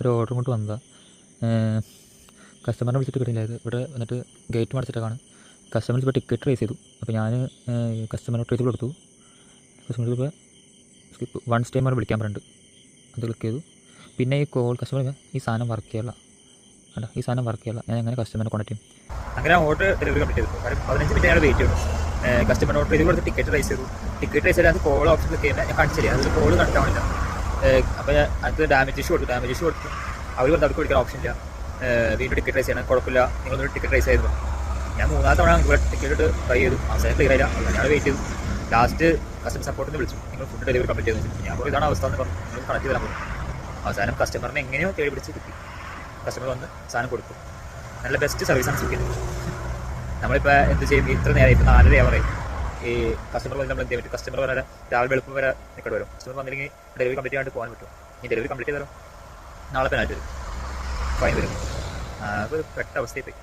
ഒരു ഓർഡർ കൊണ്ട് വന്നതാണ് കസ്റ്റമറിനെ വിളിച്ചിട്ട് കിട്ടില്ല ഇവിടെ വന്നിട്ട് ഗേറ്റ് മടച്ചിട്ടൊക്കെയാണ് കസ്റ്റമർ ഇപ്പോൾ ടിക്കറ്റ് റേസ് ചെയ്തു. അപ്പോൾ ഞാൻ കസ്റ്റമർ ട്രേസ് കൊടുത്തു കസ്റ്റമർ ഇപ്പോൾ സ്കിപ്പ് വൺ സ്റ്റൈമർ വിളിക്കാൻ പറഞ്ഞിട്ടുണ്ട്. അത് ക്ലിക്ക് ചെയ്തു. പിന്നെ ഈ കോൾ കസ്റ്റമർ ഈ സാധനം വർക്ക് ചെയ്യാനുള്ള കണ്ട ഈ സാധനം വർക്ക് ചെയ്യാനുള്ള ഞാൻ എങ്ങനെ കസ്റ്റമറിനെ കോൺടാക്ട് ചെയ്യും? അങ്ങനെ ഓർഡർ ഡെലിവറി കംപ്ലീറ്റ് ചെയ്തു. പതിനഞ്ച് മിനിറ്റ് ഞാൻ വെയിറ്റ് ചെയ്തു. കസ്റ്റമർ ഓർഡർ ചെയ്ത്. കൊടുത്ത് ടിക്കറ്റ് റേസ് ചെയ്തു. ടിക്കറ്റ് റേസ് ചെയ്താൽ കോൾ ഓപ്ഷൻ ക്ലിക്ക് ചെയ്യുന്നത് ഞാൻ കാണിച്ചില്ല? അതിൽ കോൾ കണക്ട് ആവില്ല അപ്പോൾ അത് ഡാമേജ് ഇഷ്യൂ കൊടുത്തു. ഡാമേജ് ഇഷ്യൂ കൊടുത്തു. അവർ വന്ന് അവർക്ക് കൊടുക്കാൻ ഓപ്ഷൻ ഇല്ല. വീണ്ടും ടിക്കറ്റ് റൈസ് ചെയ്യണം. കുഴപ്പമില്ല. നിങ്ങളൊരു ടിക്കറ്റ് റൈസ് ചെയ്തു ഞാൻ മൂന്നാമത്തെ തവണ ഇവിടെ ടിക്കറ്റ് ട്രൈ ചെയ്തു. അവസാനം ക്ലിയർ ആയില്ല. ഞാൻ വെയിറ്റ് ചെയ്തു. ലാസ്റ്റ് കസ്റ്റമർ സപ്പോർട്ടിന് വിളിച്ചു. നിങ്ങൾ ഫുഡ് ഡെലിവറി കംപ്ലീറ്റ് ചെയ്തു ഞാൻ അപ്പോൾ ഇതാണ് അവസ്ഥ എന്ന് പറഞ്ഞു. നിങ്ങൾ കണക്ട് ചെയ്താൽ മതി. അവസാനം കസ്റ്റമറിനെ എങ്ങനെയോ തേടി പിടിച്ച് കിട്ടി. കസ്റ്റമർ വന്ന് സാധനം കൊടുക്കും നല്ല ബെസ്റ്റ് സർവീസാണ് സ്വിഗ്ഗി നമ്മളിപ്പോൾ എന്ത് ചെയ്യും? ഇത്ര നേരം ഇപ്പോൾ നാലര അവറായി ഈ കസ്റ്റമർ വന്ന് നമ്മൾ എന്ത് പറ്റും കസ്റ്റമർ വരെ രാവിലെ വെളുപ്പം വരെ നിൽക്കേണ്ടി വരും. കസ്റ്റമർ വന്നില്ലെങ്കിൽ ഡെലിവറി കംപ്ലീറ്റ് ആയിട്ട് പോകാൻ പറ്റും. ഈ ഡെലിവറി കംപ്ലീറ്റ് ചെയ്തോ നാളെ പെനാൽറ്റി വരും. ഫൈൻ വരും. അത് പെട്ട അവസ്ഥയിൽ പോയി.